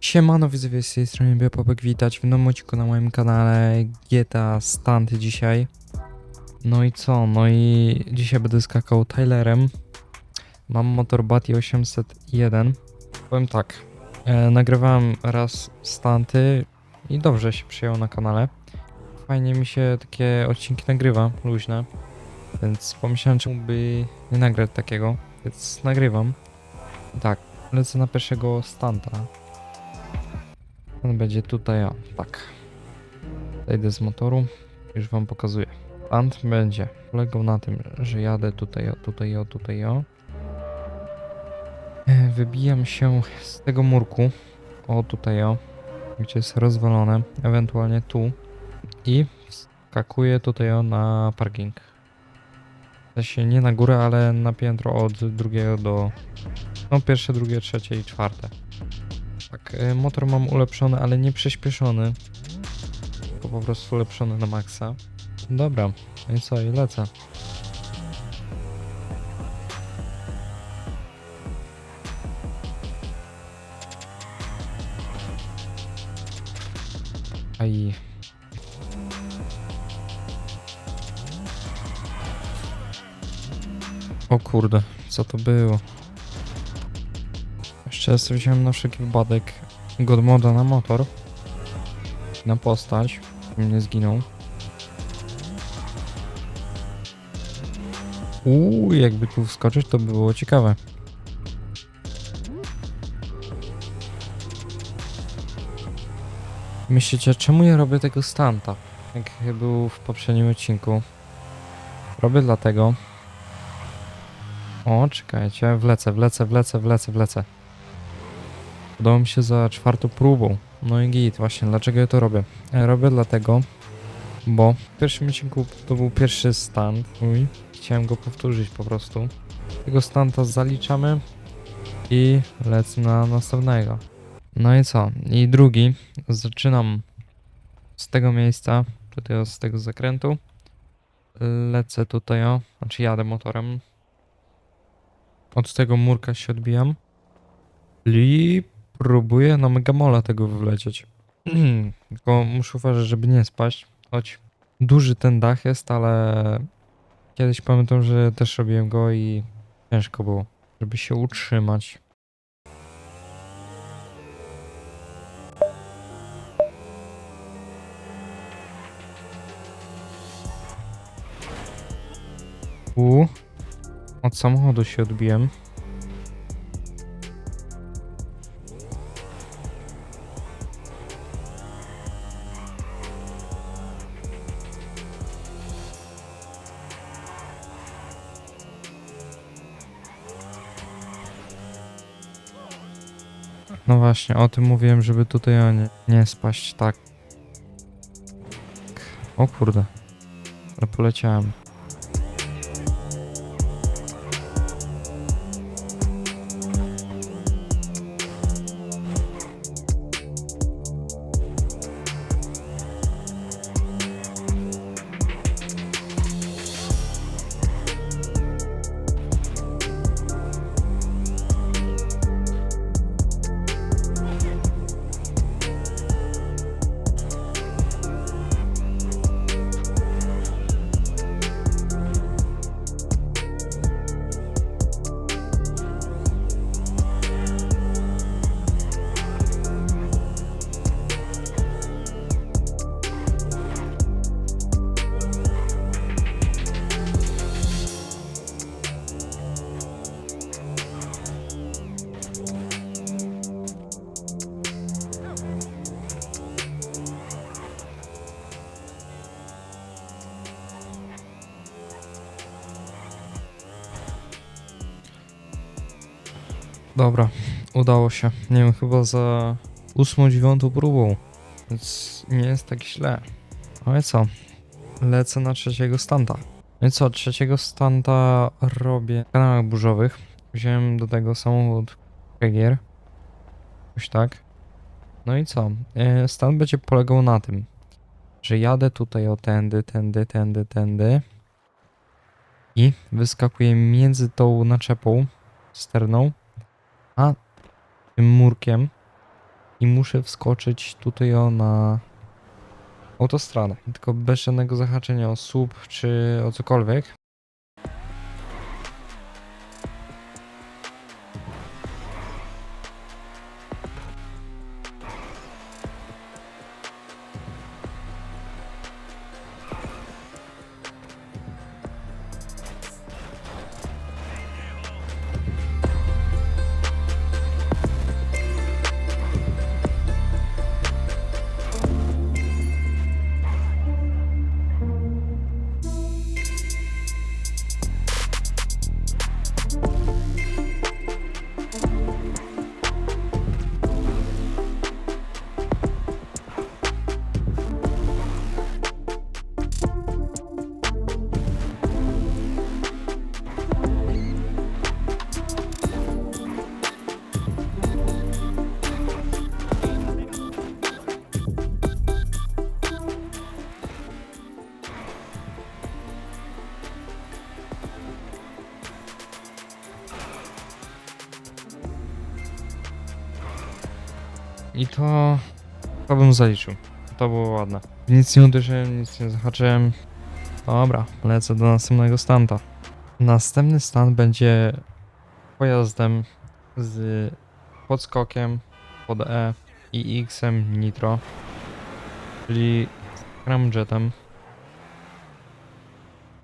Siemano widzowie z tej strony Biopopek, witać w nowym odcinku na moim kanale GTA Stunt dzisiaj. No i co? No i dzisiaj będę skakał Tylerem. Mam motor Bati 801. Powiem tak, e, nagrywałem raz stunty i dobrze się przyjął na kanale. Fajnie mi się takie odcinki nagrywa, luźne. Więc pomyślałem, czemu by nie nagrać takiego, więc nagrywam. Tak, lecę na pierwszego stanta. On będzie tutaj, o, tak. Zejdę z motoru, już wam pokazuję. Stunt będzie polegał na tym, że jadę tutaj, o, tutaj, o, tutaj, o. E, Wybijam się z tego murku, o, tutaj, o, gdzie jest rozwalone, ewentualnie tu. I skakuję tutaj, o, na parking. W sensie nie na górę, ale na piętro od drugiego do... No pierwsze, drugie, trzecie i czwarte. Tak, y, motor mam ulepszony, ale nie przyspieszony. Tylko po prostu ulepszony na maksa. Dobra, no i co, i lecę. Aj. O kurde, co to było? Sobie wziąłem na wszelki wypadek Godmoda na motor. Na postać. Nie zginął. Uuu, jakby tu wskoczyć, to by było ciekawe. Myślicie, czemu ja robię tego stanta? Jak był w poprzednim odcinku. Robię dlatego. O, czekajcie, wlecę, wlecę, wlecę, wlecę, wlecę. Udało mi się za czwartą próbą. No i git, właśnie, dlaczego ja to robię? E, Robię dlatego, bo w pierwszym odcinku to był pierwszy stand mój. Chciałem go powtórzyć po prostu. Tego stanta zaliczamy i lecę na następnego. No i co? I drugi. Zaczynam z tego miejsca, tutaj z tego zakrętu. Lecę tutaj, o, znaczy jadę motorem. Od tego murka się odbijam. I próbuję na Megamola tego wylecieć. Tylko muszę uważać, żeby nie spaść. Choć duży ten dach jest, ale kiedyś pamiętam, że też robiłem go i ciężko było, żeby się utrzymać. U, od samochodu się odbiłem. No właśnie, o tym mówiłem, żeby tutaj o nie, nie spaść tak. O kurde. Ale poleciałem. Dobra, udało się. Nie wiem, chyba za ósmą, dziewiątą próbą. Więc nie jest tak źle. No i co? Lecę na trzeciego stanta. No i co? Trzeciego stanta robię w kanałach burzowych. Wziąłem do tego samochód Kegier. Jakoś tak. No i co? E, Stan będzie polegał na tym, że jadę tutaj o tędy, tędy, tędy, tędy i wyskakuję między tą naczepą sterną tym murkiem i muszę wskoczyć tutaj o na autostradę. Tylko bez żadnego zahaczenia o słup czy o cokolwiek. Zaliczył. To było ładne. Nic nie uderzyłem, nic nie zahaczyłem. Dobra, lecę do następnego stanta. Następny stan będzie pojazdem z podskokiem pod E i X-em Nitro, czyli scramjetem.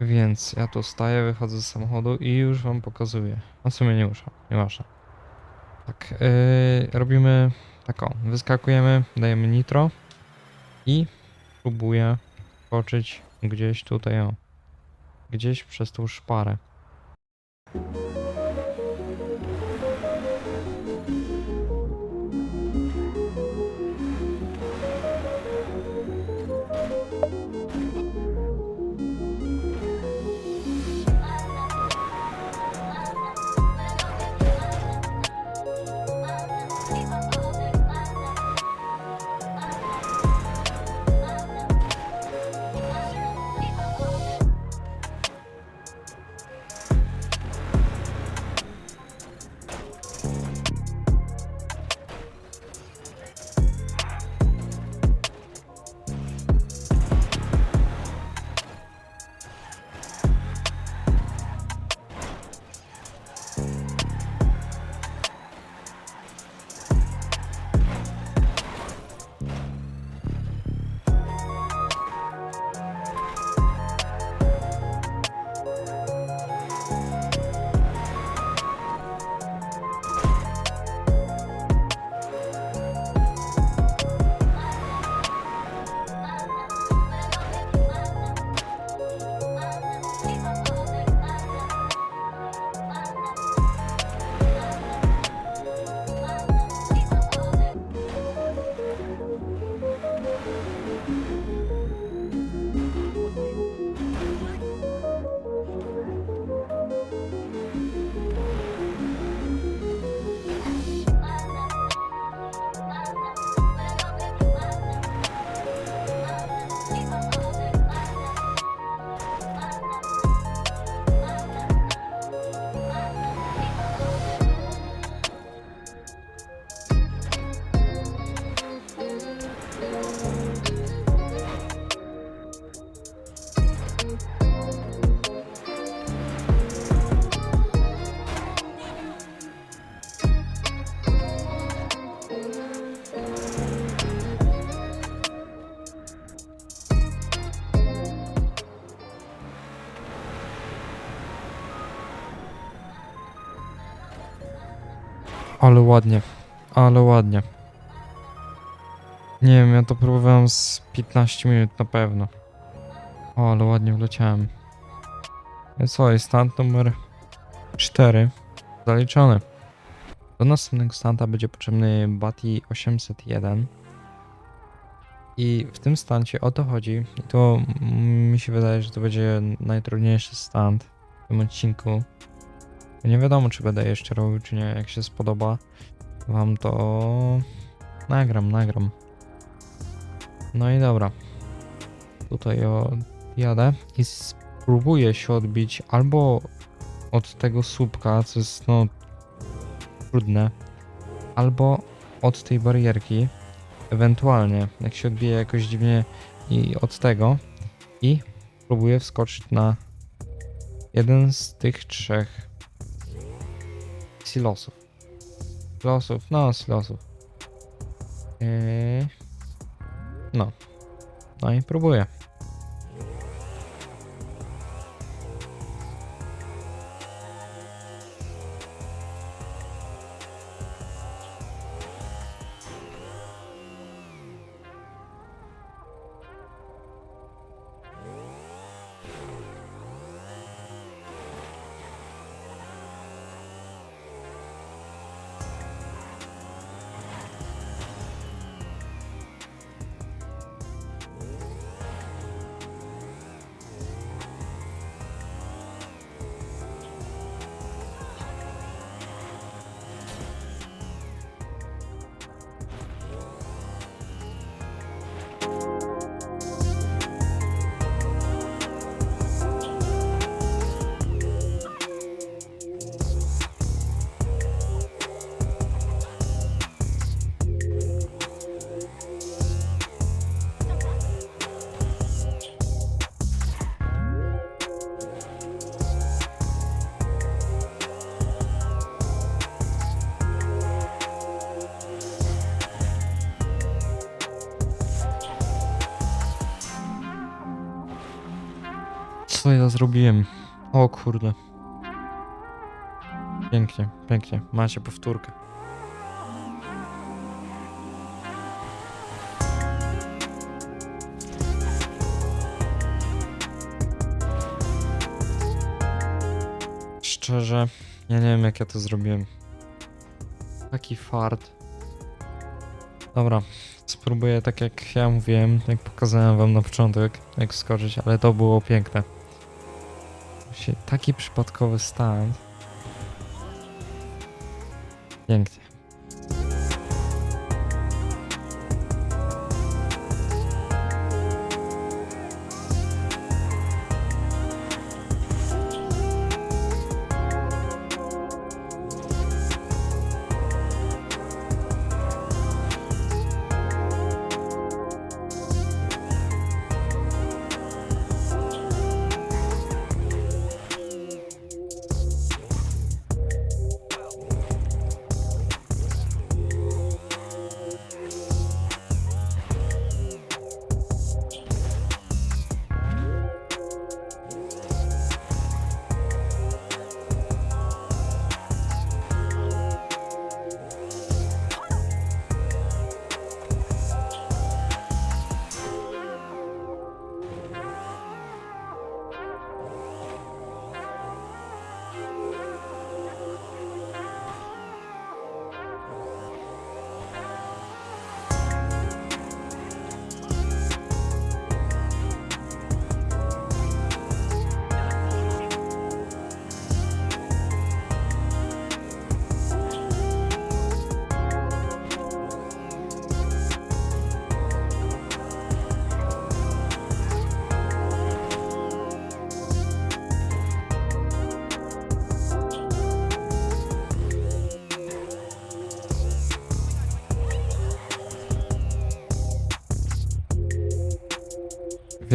Więc ja tu staję, wychodzę z samochodu i już wam pokazuję. A w sumie nie muszę, nie ważne. Tak, yy, robimy taką. Wyskakujemy, dajemy nitro i próbuję skoczyć gdzieś tutaj, o. Gdzieś przez tą szparę. Ale ładnie, ale ładnie. Nie wiem, ja to próbowałem z 15 minut na pewno. O, ale ładnie wleciałem. Co, jest stand numer 4 zaliczony. Do następnego stanta będzie potrzebny Bati 801. I w tym stancie o to chodzi. I to mi się wydaje, że to będzie najtrudniejszy stand w tym odcinku. Nie wiadomo, czy będę jeszcze robił, czy nie. Jak się spodoba wam, to nagram, nagram. No i dobra. Tutaj jadę i spróbuję się odbić albo od tego słupka, co jest no trudne, albo od tej barierki, ewentualnie jak się odbije jakoś dziwnie i od tego i próbuję wskoczyć na jeden z tych trzech silosów. Silosów, no silosów. Yy... No. No i próbuję. Co ja zrobiłem? O kurde. Pięknie, pięknie. Macie powtórkę. Szczerze, ja nie wiem jak ja to zrobiłem. Taki fart. Dobra, spróbuję tak jak ja mówiłem, jak pokazałem wam na początek, jak skoczyć, ale to było piękne. Właśnie Taki przypadkowy stand. Pięknie.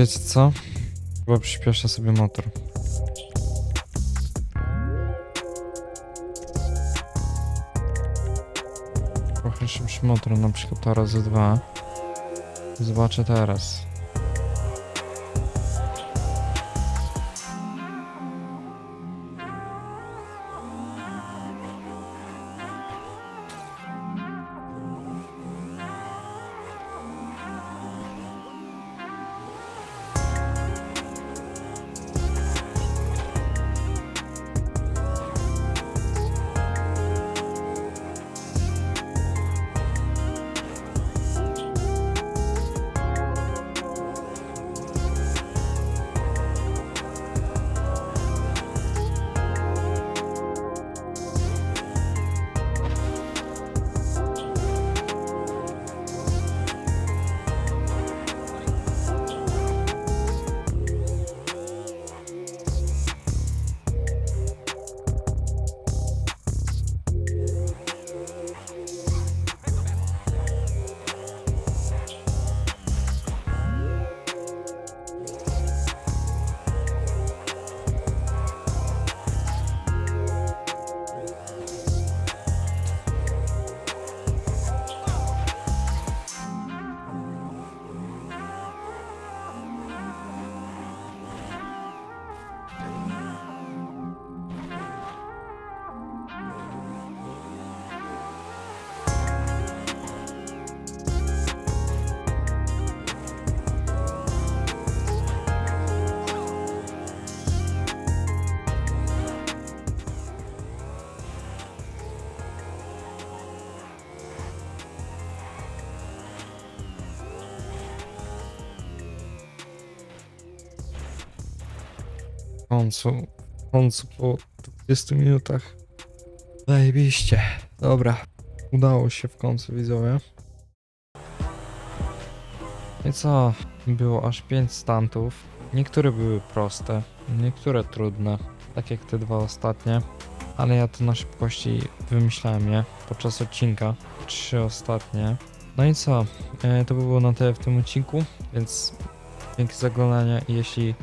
Wiecie co? Chyba przyspieszę sobie motor. Trochę szybszy motor, na przykład razy dwa. Zobaczę teraz. Końcu, w końcu po 20 minutach. Zajebiście. Dobra, udało się w końcu, widzowie. No I co? Było aż 5 stantów. Niektóre były proste, niektóre trudne, tak jak te dwa ostatnie. Ale ja to na szybkości wymyślałem je podczas odcinka. Trzy ostatnie. No i co? E, to by było na tyle w tym odcinku, więc dzięki za oglądanie jeśli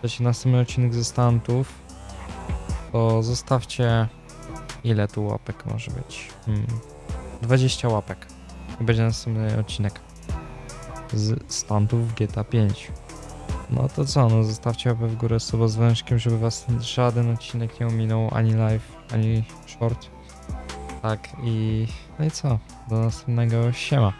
chcecie następny odcinek ze stantów, to zostawcie ile tu łapek może być? Hmm. 20 łapek. I będzie następny odcinek z stantów GTA 5. No to co, no zostawcie łapę w górę suba z wężkiem, żeby was żaden odcinek nie ominął, ani live, ani short. Tak i no i co, do następnego siema.